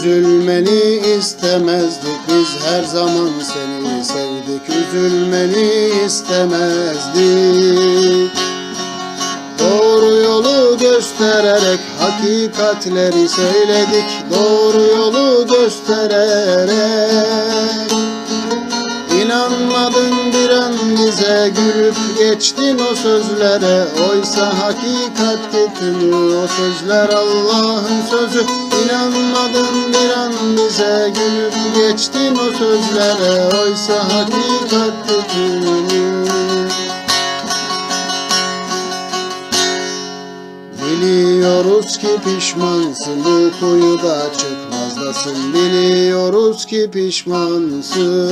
Üzülmeni istemezdik. Biz her zaman seni sevdik. Üzülmeni istemezdik. Doğru yolu göstererek hakikatleri söyledik. Doğru yolu göstererek. İnanmadın bir an bize gülüp geçtin o sözlere. Oysa hakikatti tümü o sözler Allah'ın sözü İnanmadın bir an bize gülüp geçtin o sözlere. Oysa hakikatti tümü Biliyoruz ki pişmansın bu kuyuda çıkmazdasın Biliyoruz ki pişmansın?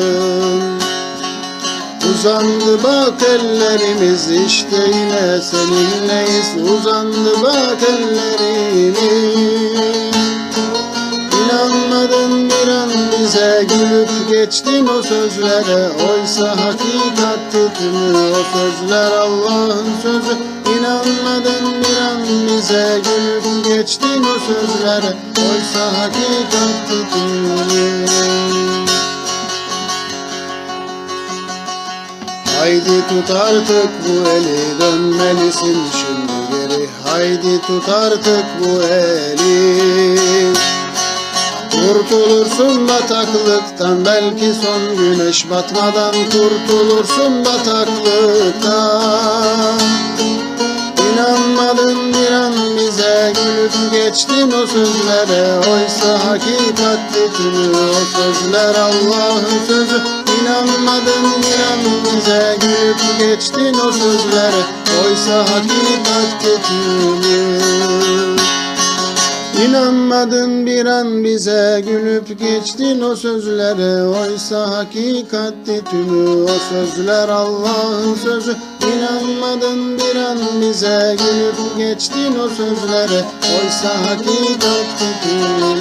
Uzandı bak ellerimiz işte yine seninleyiz. Uzandı bak ellerimiz bize gülüp geçtin o sözlere Oysa hakikatti tümü o sözler Allah'ın sözü. İnanmadın bir an bize gülüp geçtin o sözlere Oysa hakikatti tümü Haydi tut artık bu eli dönmelisin şimdi geri. Haydi tut artık bu eli Kurtulursun bataklıktan belki son güneş batmadan Kurtulursun bataklıktan. İnanmadın bir an bize gülüp geçtin o sözlere Oysa hakikatti tümü o sözler Allah'ın sözü. İnanmadın bir an bize gülüp geçtin o sözlere Oysa hakikatti tümü İnanmadın bir an bize gülüp geçtin o sözlere. Oysa hakikatti tümü o sözler Allah'ın sözü. İnanmadın bir an bize gülüp geçtin o sözlere. Oysa hakikatti tümü